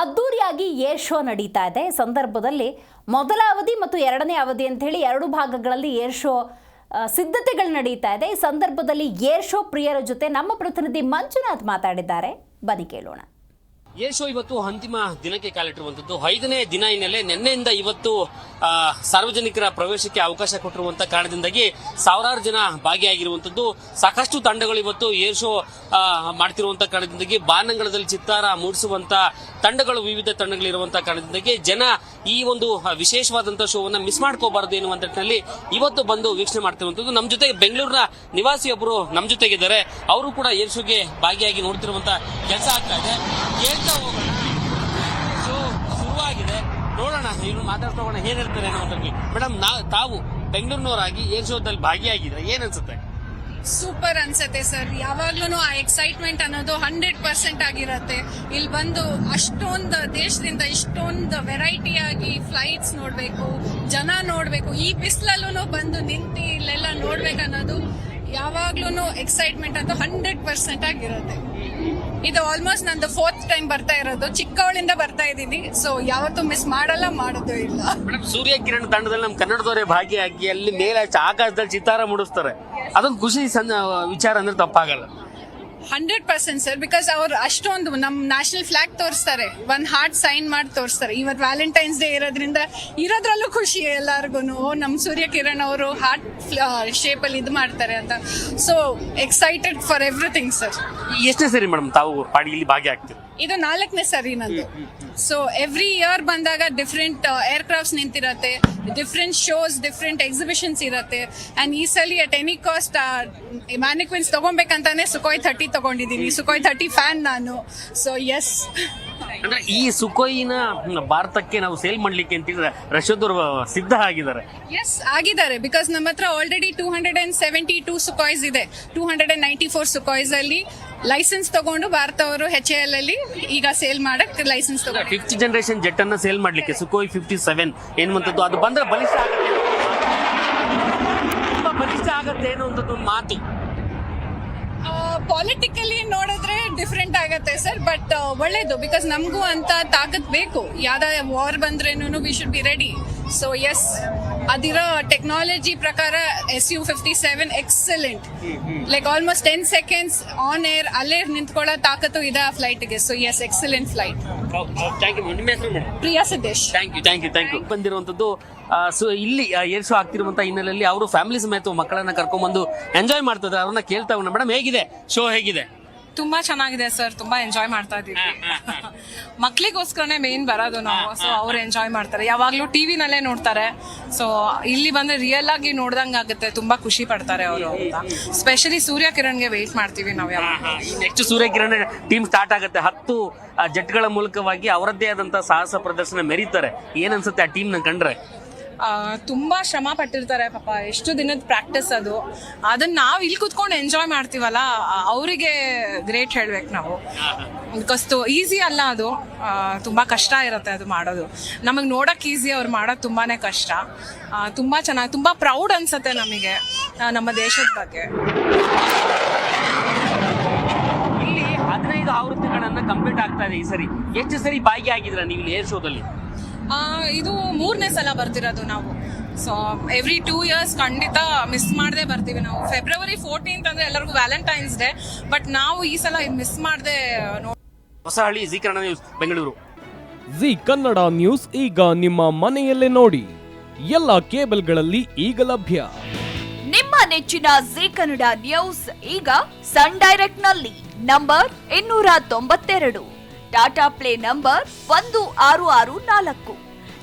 ಅದ್ದೂರಿಯಾಗಿ air show ನಡೀತಾ ಇದೆ. ಸಂದರ್ಭದಲ್ಲಿ ಮೊದಲ ಅವಧಿ ಮತ್ತು ಎರಡನೇ ಅವಧಿ ಅಂತ ಹೇಳಿ ಎರಡು ಭಾಗಗಳಲ್ಲಿ ಏರ್ ಶೋ ಸಿದ್ಧತೆಗಳು ನಡೀತಾ ಇದೆ. ಈ ಸಂದರ್ಭದಲ್ಲಿ ಏರ್ ಶೋ ಪ್ರಿಯರ ಜೊತೆ ನಮ್ಮ ಪ್ರತಿನಿಧಿ ಮಂಜುನಾಥ್ ಮಾತಾಡಿದ್ದಾರೆ. ಬನ್ನಿ ಕೇಳೋಣ. ಏರ್ ಶೋ ಇವತ್ತು ಅಂತಿಮ ದಿನಕ್ಕೆ ಕಾಲಿಟ್ಟಿರುವಂತದ್ದು. ಐದನೇ ದಿನ ಹಿನ್ನೆಲೆ ನಿನ್ನೆಯಿಂದ ಇವತ್ತು ಸಾರ್ವಜನಿಕರ ಪ್ರವೇಶಕ್ಕೆ ಅವಕಾಶ ಕೊಟ್ಟಿರುವಂತಹ ಕಾರಣದಿಂದಾಗಿ ಸಾವಿರಾರು ಜನ ಭಾಗಿಯಾಗಿರುವಂತದ್ದು. ಸಾಕಷ್ಟು ತಂಡಗಳು ಇವತ್ತು ಏರ್ ಶೋ ಆ, ಮಾಡ್ತಿರುವಂತ ಕಾರಣದಿಂದಾಗಿ ಬಾನಂಗಳದಲ್ಲಿ ಚಿತ್ತಾರ ಮೂಡಿಸುವಂತ ತಂಡಗಳು ವಿವಿಧ ತಂಡಗಳಿರುವಂತ ಕಾರಣದಿಂದಾಗಿ ಜನ ಈ ಒಂದು ವಿಶೇಷವಾದಂತಹ ಶೋವನ್ನ ಮಿಸ್ ಮಾಡ್ಕೋಬಾರದು ಎನ್ನುವ ನಿಟ್ಟಿನಲ್ಲಿ ಇವತ್ತು ಬಂದು ವೀಕ್ಷಣೆ ಮಾಡ್ತಿರುವಂತದ್ದು. ನಮ್ಮ ಜೊತೆ ಬೆಂಗಳೂರಿನ ನಿವಾಸಿಯೊಬ್ಬರು ನಮ್ಮ ಜೊತೆಗಿದ್ದಾರೆ. ಅವರು ಕೂಡ ಏರ್ ಶೋಗೆ ಭಾಗಿಯಾಗಿ ನೋಡ್ತಿರುವಂತಹ ಕೆಲಸ ಆಗ್ತಾ ಇದೆ. ಹೇಳ್ತಾ ಹೋಗೋಣ ಸೊ ಶುರುವಾಗಿದೆ. ನೋಡೋಣ, ಇವ್ರು ಮಾತಾಡ್ತಾ ಹೋಗೋಣ ಹೇಳ್ತಾರೆ ಅನ್ನೋದ್ರಲ್ಲಿ ಮೇಡಮ್, ನಾ ತಾವು ಬೆಂಗಳೂರಿನವರಾಗಿ ಏರ್ ಶೋದಲ್ಲಿ ಭಾಗಿಯಾಗಿದ್ರೆ ಏನ್ ಅನ್ಸುತ್ತೆ ಸೂಪರ್ ಅನ್ಸತ್ತೆ ಸರ್. ಯಾವಾಗ್ಲೂ ಆ ಎಕ್ಸೈಟ್ಮೆಂಟ್ ಅನ್ನೋದು ಹಂಡ್ರೆಡ್ ಪರ್ಸೆಂಟ್ ಆಗಿರತ್ತೆ. ಇಲ್ಲಿ ಬಂದು ಅಷ್ಟೊಂದು ದೇಶದಿಂದ ಇಷ್ಟೊಂದು ವೆರೈಟಿ ಆಗಿ ಫ್ಲೈಟ್ಸ್ ನೋಡ್ಬೇಕು, ಜನ ನೋಡ್ಬೇಕು, ಈ ಬಿಸಿಲಲ್ಲೂ ಬಂದು ನಿಂತು ಇಲ್ಲೆಲ್ಲ ನೋಡ್ಬೇಕನ್ನೋದು ಯಾವಾಗ್ಲೂ ಎಕ್ಸೈಟ್ಮೆಂಟ್ ಅಂತ ಹಂಡ್ರೆಡ್ ಪರ್ಸೆಂಟ್ ಆಗಿರುತ್ತೆ. ಇದು ಆಲ್ಮೋಸ್ಟ್ ನಂದು ಫೋರ್ತ್ ಟೈಮ್ ಬರ್ತಾ ಇರೋದು. ಚಿಕ್ಕವಳಿಂದ ಬರ್ತಾ ಇದ್ದೀನಿ. ಸೊ ಯಾವತ್ತೂ ಮಿಸ್ ಮಾಡಲ್ಲ, ಮಾಡೋದು ಇಲ್ಲ. ಸೂರ್ಯ ಕಿರಣ್ ತಂಡದಲ್ಲಿ ನಮ್ಮ ಕನ್ನಡದವರೇ ಭಾಗಿಯಾಗಿ ಅಲ್ಲಿ ಮೇಲೆ ಆಕಾಶದಲ್ಲಿ ಚಿತ್ತಾರ ಮೂಡಿಸ್ತಾರೆ. ಅದೊಂದು ಖುಷಿ ಸಣ್ಣ ವಿಚಾರ ಅಂದ್ರೆ ತಪ್ಪಾಗಲ್ಲ. ಹಂಡ್ರೆಡ್ ಪರ್ಸೆಂಟ್ ಸರ್ ಬಿಕಾಸ್ ಅವ್ರು ಅಷ್ಟೊಂದು ನಮ್ಮ ನ್ಯಾಷನಲ್ ಫ್ಲಾಗ್ ತೋರಿಸ್ತಾರೆ. ಒಂದು ಹಾರ್ಟ್ ಸೈನ್ ಮಾಡಿ ತೋರಿಸ್ತಾರೆ. ಇವತ್ತು ವ್ಯಾಲೆಂಟೈನ್ಸ್ ಡೇ ಇರೋದ್ರಿಂದ ಇರೋದ್ರಲ್ಲೂ ಖುಷಿ ಎಲ್ಲಾರ್ಗು ಓ ನಮ್ಮ ಸೂರ್ಯ ಕಿರಣ್ ಅವರು ಹಾರ್ಟ್ ಶೇಪಲ್ಲಿ ಇದು ಮಾಡ್ತಾರೆ ಅಂತ. So excited for everything sir ಎಷ್ಟೇ ಸರಿ ಮೇಡಮ್ ತಾವು ಪಾಡಿ ಇಲ್ಲಿ ಭಾಗಿಯಾಗ್ತೀರಿ? ಇದು ನಾಲ್ಕನೇ ಸರಿ ನಂದು. ಸೊ ಎವ್ರಿ ಇಯರ್ ಬಂದಾಗ ಡಿಫ್ರೆಂಟ್ ಏರ್ ಕ್ರಾಫ್ಟ್ಸ್ ನಿಂತಿರತ್ತೆ ಡಿಫ್ರೆಂಟ್ ಶೋಸ್ ಡಿಫ್ರೆಂಟ್ ಎಕ್ಸಿಬಿಷನ್ಸ್ ಇರತ್ತೆ. ಅಂಡ್ ಈ ಸಲ ಅಟ್ ಎನಿ ಕಾಸ್ಟ್ ಮ್ಯಾನಿಕ್ವಿನ್ಸ್ ತಗೊಬೇಕಂತಾನೆ ಸುಕೋಯ್ ಥರ್ಟಿ ತಗೊಂಡಿದ್ದೀನಿ. ಸುಕೋಯ್ ಥರ್ಟಿ ಫ್ಯಾನ್ ನಾನು. ಸೊ ಎಸ್ ಅಂದ್ರೆ ಈ ಸುಕೋಯಿನ ಭಾರತಕ್ಕೆ ನಾವು ಸೇಲ್ ಮಾಡ್ಲಿಕ್ಕೆ ಅಂತಿದ್ರೆ ರಷ್ಯಾದವರು ಸಿದ್ಧ ಆಗಿದ್ದಾರೆ. ಎಸ್ ಆಗಿದ್ದಾರೆ. ಬಿಕಾಸ್ ನಮ್ಮ ಹತ್ರ already two hundred and seventy two Sukhois ಇದೆ. Two hundred and ninety four Sukhois ಅಲ್ಲಿ. ಲೈಸೆನ್ಸ್ ತಗೊಂಡು ಭಾರತ ಅವರು ಹೆಚ್ ಎಲ್ ಅಲ್ಲಿ ಈಗ ಸೇಲ್ ಮಾಡಕ್ ಲೈಸೆನ್ಸ್ ತಗೊಂಡು. ಫಿಫ್ತ್ ಜನರೇಷನ್ ಜೆಟ್ ಅನ್ನ ಸೇಲ್ ಮಾಡ್ಲಿಕ್ಕೆ ಸುಕೋಯ್ ಫಿಫ್ಟಿ ಸೆವೆನ್ ಏನುವಂಥದ್ದು ಅದು ಬಂದ್ರೆ ಬಲಿಷ್ಠ ಆಗುತ್ತೆ ತುಂಬಾ ಬಲಿಷ್ಠ ಆಗತ್ತೆ ಅನ್ನುವಂಥದ್ದು ಒಂದು ಮಾತು. ಪಾಲಿಟಿಕಲಿ ನೋಡಿದ್ರೆ ಡಿಫ್ರೆಂಟ್ ಆಗತ್ತೆ ಸರ್ ಬಟ್ ಒಳ್ಳೇದು ಬಿಕಾಸ್ ನಮಗೂ ಅಂತ ತಾಕತ್ ಬೇಕು. ಯಾವ್ದಾದ್ರು war ಬಂದ್ರೇನು we should be ready so yes ಅದಿರೋ technology ಪ್ರಕಾರ S U fifty seven excellent like almost ten seconds on air ಅಲ್ಲೇ ನಿಂತ್ಕೊಳ್ಳೋ ತಾಕತ್ತು ಇದೆ ಆ ಫ್ಲೈಟ್ಗೆ so yes excellent flight Priya Sadesh. Thank you thank you thank you ಬಂದಿರುವಂತದ್ದು so ಇಲ್ಲಿ air show ಆಗ್ತಿರುವಂತ ಹಿನ್ನೆಲೆಯಲ್ಲಿ ಅವರು ಫ್ಯಾಮಿಲಿ ಸಮೇತ ಮಕ್ಕಳನ್ನ ಕರ್ಕೊಂಡ್ಬಂದು ಎಂಜಾಯ್ ಮಾಡ್ತಿದ್ದಾರೆ. ಅವ್ರನ್ನ ಕೇಳ್ತಾ ಮೇಡಮ್ ಹೇಗಿದೆ? ಶೋ ಹೇಗಿದೆ? ತುಂಬಾ ಚೆನ್ನಾಗಿದೆ ಸರ್ ತುಂಬಾ ಎಂಜಾಯ್ ಮಾಡ್ತಾ ಇದೀವಿ. ಮಕ್ಳಿಗೋಸ್ಕರನೇ ಮೇನ್ ಬರೋದು ನಾವು. ಸೊ ಅವ್ರು ಎಂಜಾಯ್ ಮಾಡ್ತಾರೆ. ಯಾವಾಗ್ಲೂ ಟಿವಿನಲ್ಲೇ ನೋಡ್ತಾರೆ. ಸೊ ಇಲ್ಲಿ ಬಂದ್ರೆ ರಿಯಲ್ ಆಗಿ ನೋಡ್ದಂಗ್ ಆಗುತ್ತೆ. ತುಂಬಾ ಖುಷಿ ಪಡ್ತಾರೆ ಅವರು ಅಂತ. ಸ್ಪೆಷಲಿ ಸೂರ್ಯ ಕಿರಣ್ಗೆ ವೇಟ್ ಮಾಡ್ತೀವಿ ನಾವು ಯಾವಾಗ next Surya Kiran team start ಆಗುತ್ತೆ. ಹತ್ತು ಜಟ್ಗಳ ಮೂಲಕವಾಗಿ ಅವರದ್ದೇ ಆದಂತ ಸಾಹಸ ಪ್ರದರ್ಶನ ಮೆರೀತಾರೆ. ಏನನ್ಸುತ್ತೆ ಅನ್ಸುತ್ತೆ ಆ ಟೀಮ್ನ ಕಂಡ್ರೆ? ತುಂಬಾ ಶ್ರಮ ಪಟ್ಟಿರ್ತಾರೆ, ಪಾಪ ಎಷ್ಟು ದಿನದ ಪ್ರಾಕ್ಟೀಸ್ ಅದು. ಅದನ್ನ ನಾವು ಇಲ್ಲಿ ಕುತ್ಕೊಂಡು ಎಂಜಾಯ್ ಮಾಡ್ತೀವಲ್ಲ, ಅವರಿಗೆ ಗ್ರೇಟ್ ಹೇಳ್ಬೇಕು ನಾವು. ಕಸ್ತು ಈಸಿ ಅಲ್ಲ ಅದು. ತುಂಬ ತುಂಬಾ ಕಷ್ಟ ಇರುತ್ತೆ ಅದು ಮಾಡೋದು. ನಮಗೆ ನೋಡೋಕೆ ಈಸಿ ಅವ್ರು ಮಾಡೋದು ತುಂಬಾನೇ ಕಷ್ಟ. ತುಂಬ ತುಂಬಾ ಚೆನ್ನಾಗಿ, ತುಂಬಾ ಪ್ರೌಡ್ ಅನ್ಸತ್ತೆ ನಮಗೆ ನಮ್ಮ ದೇಶದ ಬಗ್ಗೆ. ಇಲ್ಲಿ ಹದಿನೈದು ಆವೃತ್ತಿಗಳನ್ನು ಕಂಪ್ಲೀಟ್ ಆಗ್ತಾ ಇದೆ ಈ ಸರಿ. ಎಷ್ಟು ಸರಿ ಭಾಗಿಯಾಗಿದ್ರ ನೀವು ಏರ್ಸೋದಲ್ಲಿ ಇದು ಮೂರನೇ ಸಲ ಬರ್ತಿರೋದು ನಾವು. ಸೊ ಎವ್ರಿ ಟೂ ಇಯರ್ಸ್ ಖಂಡಿತ ಮಿಸ್ ಮಾಡದೆ ಬರ್ತೀವಿ ನಾವು. ಫೆಬ್ರವರಿ ಫೋರ್ಟೀನ್ತ್ ಅಂದ್ರೆ ಎಲ್ಲರಿಗೂ ವ್ಯಾಲೆಂಟೈನ್ಸ್ ಡೇ ಬಟ್ ನಾವು ಈ ಸಲ ಮಿಸ್ ಮಾಡದೆ Hosahalli Kannada news Bengaluru. Zee Kannada news ಈಗ ನಿಮ್ಮ ಮನೆಯಲ್ಲೇ ನೋಡಿ. ಎಲ್ಲ ಕೇಬಲ್ಗಳಲ್ಲಿ ಈಗ ಲಭ್ಯ. ನಿಮ್ಮ ನೆಚ್ಚಿನ ಜಿ ಕನ್ನಡ ನ್ಯೂಸ್ ಈಗ ಸನ್ ಡೈರೆಕ್ಟ್ನಲ್ಲಿ ನಂಬರ್ ಇನ್ನೂರ ತೊಂಬತ್ತೆರಡು. ಟಾಟಾ ಪ್ಲೇ ನಂಬರ್ ಒಂದು ಆರು ಆರು ನಾಲ್ಕು.